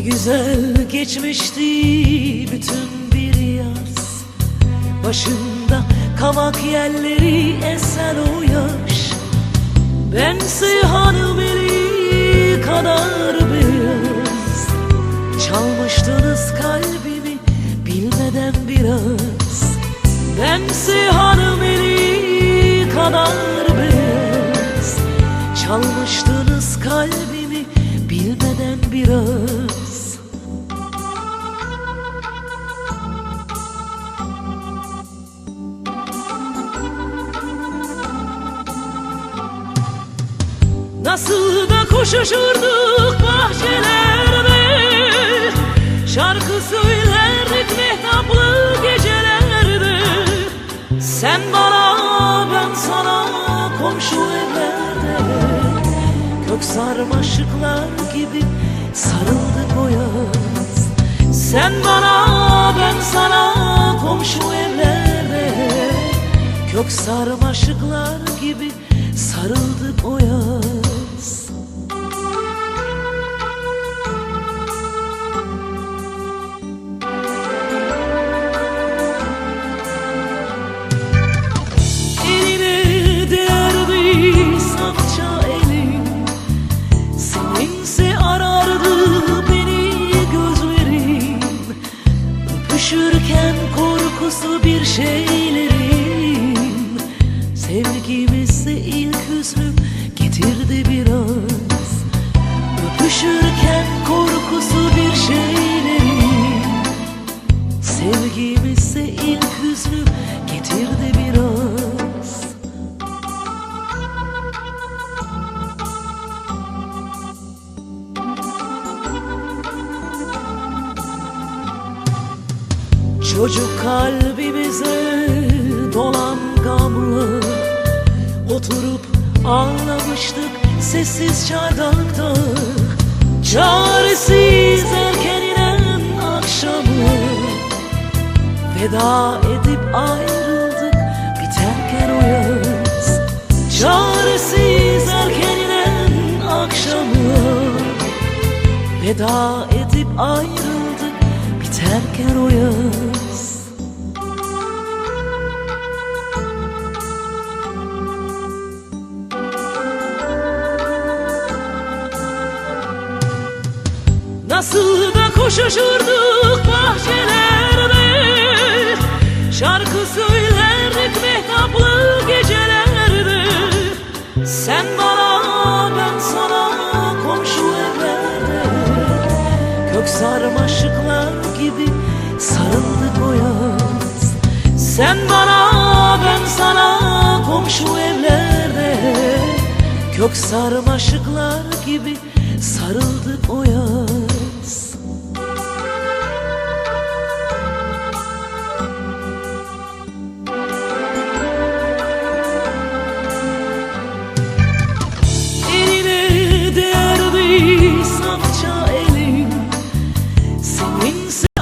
güzel geçmişti bütün bir yaz. Başında kavak yelleri esen o yaş. Bense hanım eli kadar beyaz Çalmıştınız kalbimi bilmeden biraz. Bense hanım eli kadar beyaz Çalmıştınız kalbimi bilmeden biraz Nasıl da koşuşurduk bahçelerde. Şarkı söylerdik mehtaplı gecelerde. Sen bana ben sana komşu evlerde. Kök sarmaşıklar gibi sarıldık o yaz. Sen bana ben sana komşu evlerde. Kök sarmaşıklar gibi sarıldık o yaz Seninse arardı beni gözlerim. Öpüşürken korkusu bir şeylerim Çocuk kalbimize dolan gamlı. Oturup ağlamıştık sessiz çardakta. Çaresiz erken inen akşamı. Veda edip ayrıldık biterken o yaz. Çaresiz erken inen akşamı. Veda edip ayrıldık biterken o yaz Nasıl da koşuşurduk bahçelerde. Şarkı söylerdik mehtaplı gecelerde. Sen bana ben sana komşu evlerde. Kök sarmaşıklar gibi sarıldık o yaz. Sen bana ben sana komşu evlerde. Kök sarmaşıklar gibi sarıldık o yaz wings